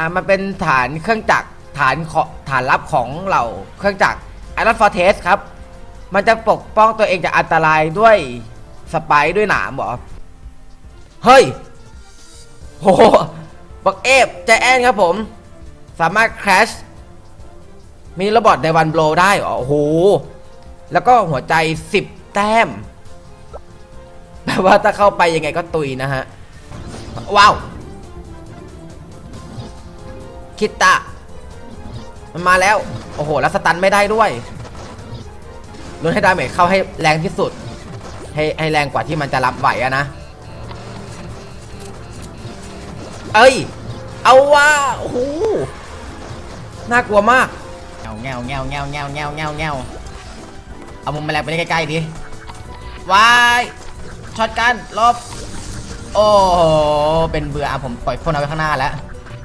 อ่ามันเป็นฐานเครื่องจักรฐานขอฐานลับของเหล่าเครื่องจักรไอรอนฟอร์เทสครับ มันจะปกป้องตัวเองจากอันตรายด้วยสไปด้วยหนามเหรอ เฮ้ยโหบักเอฟใจแอนครับผม สามารถคราชมีระบอดในวันโบลได้เหรอโอ้โห แล้วก็หัวใจ 10 แต้มแปลว่าถ้าเข้าไปยังไงก็ตุยนะฮะ ว้าว คิตตะมันมาแล้ว โอ้โห แล้วสตันไม่ได้ด้วยลดให้ดาเมจเข้าให้แรงที่สุด ให้ให้แรงกว่าที่มันจะรับไหวอะนะ เอ้ย เอาว่าโอ้โหน่ากลัวมากเงาเงาเงาเงาเงาเงาเงาเงาเอามุมแมลงไปใกล้ๆดิวายช็อตกันลบ โอ้ เป็นเบื่ออะผมปล่อยพ่นเอาไว้ข้างหน้าแล้ว